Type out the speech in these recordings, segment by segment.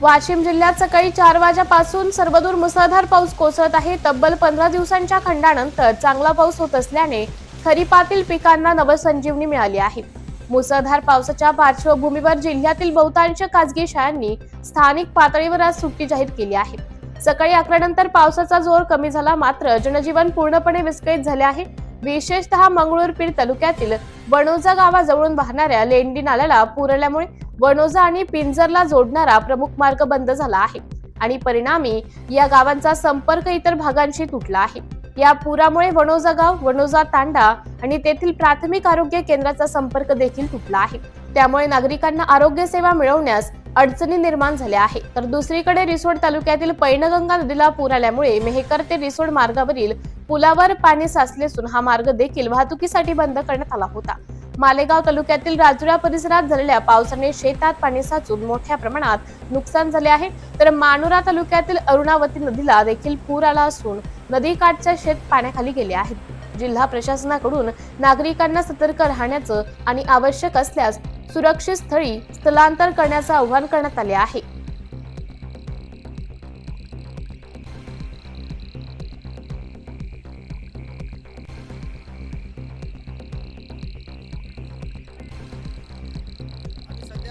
वाशिम जिल्ह्यात सकाळी चार वाजेपासून सर्वदूर मुसळधार पाऊस कोसळत आहे. तब्बल पंधरा दिवसांच्या खंडानंतर चांगला पाऊस होत असल्याने खरीपातील पिकांना नवसंजीवनी मिळाली आहे. मुसळधार पावसाच्या पार्श्वभूमीवर जिल्ह्यातील बहुतांश खासगी शाळांनी स्थानिक पातळीवर आज सुट्टी जाहीर केली आहे. सकाळी अकरा नंतर पावसाचा जोर कमी झाला मात्र जनजीवन पूर्णपणे विस्कळीत झाले आहे. विशेषतः मंगळूरपीर तालुक्यातील वणोजा गावाजवळून वाहणाऱ्या लेंडी नाल्याला पूर आल्यामुळे वणोजा आणि पिंजरला जोडणारा प्रमुख मार्ग बंद झाला आहे आणि परिणामी या गावांचा संपर्क इतर भागांशी तुटला आहे. या पुरामुळे वणोजा गाव वणोजा तांडा आणि तेथील प्राथमिक आरोग्य केंद्राचा संपर्क देखील तुटला आहे. त्यामुळे नागरिकांना आरोग्य सेवा मिळवण्यास अडचणी निर्माण झाल्या आहे. तर दुसरीकडे रिसोड तालुक्यातील पैनगंगा नदीला पूर आल्यामुळे मेहकर ते रिसोड मार्गावरील पुलावर पाणी साचले असून हा मार्ग देखील वाहतुकीसाठी बंद करण्यात आला होता. मालेगाव तालुक्यातील राजुरा परिसरात झालेल्या पावसाने शेतात पाणी साचून मोठ्या प्रमाणात नुकसान झाले आहे. तर मानुरा तालुक्यातील अरुणावती नदीला देखील पूर आला असून नदीकाठच्या शेत पाण्याखाली गेले आहेत. जिल्हा प्रशासनाकडून नागरिकांना सतर्क राहण्याचं आणि आवश्यक असल्यास सुरक्षित स्थळी स्थलांतर करण्याचं आवाहन करण्यात आले आहे.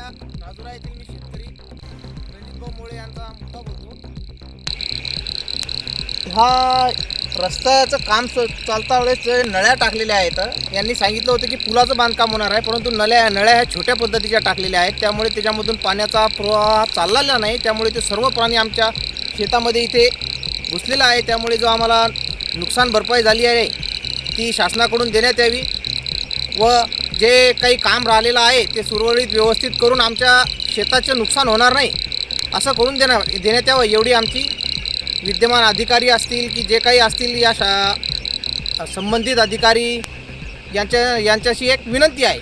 आणि राजुरा येथील मी शेतकरी रणजितभाऊ मोळे यांचा मुद्दा बोलतो. हा रस्त्याचं काम चालता वेळेस नळ्या टाकलेल्या आहेत यांनी सांगितलं होतं की पुलाचं बांधकाम होणार आहे परंतु नळ्या नळ्या ह्या छोट्या पद्धतीच्या टाकलेल्या आहेत. त्यामुळे त्याच्यामधून पाण्याचा प्रवाह चाललेला नाही. त्यामुळे ते सर्व प्राणी आमच्या शेतामध्ये इथे घुसलेलं आहे. त्यामुळे जो आम्हाला नुकसान भरपाई झाली आहे ती शासनाकडून देण्यात यावी व जे काही काम राहिलेलं आहे ते सुरळीत व्यवस्थित करून आमच्या शेताचं नुकसान होणार नाही असं करून देणार देण्यात यावं एवढी आमची विद्यमान अधिकारी असतील की जे काही असतील या शा संबंधित अधिकारी यांच्या यांच्याशी एक विनंती आहे.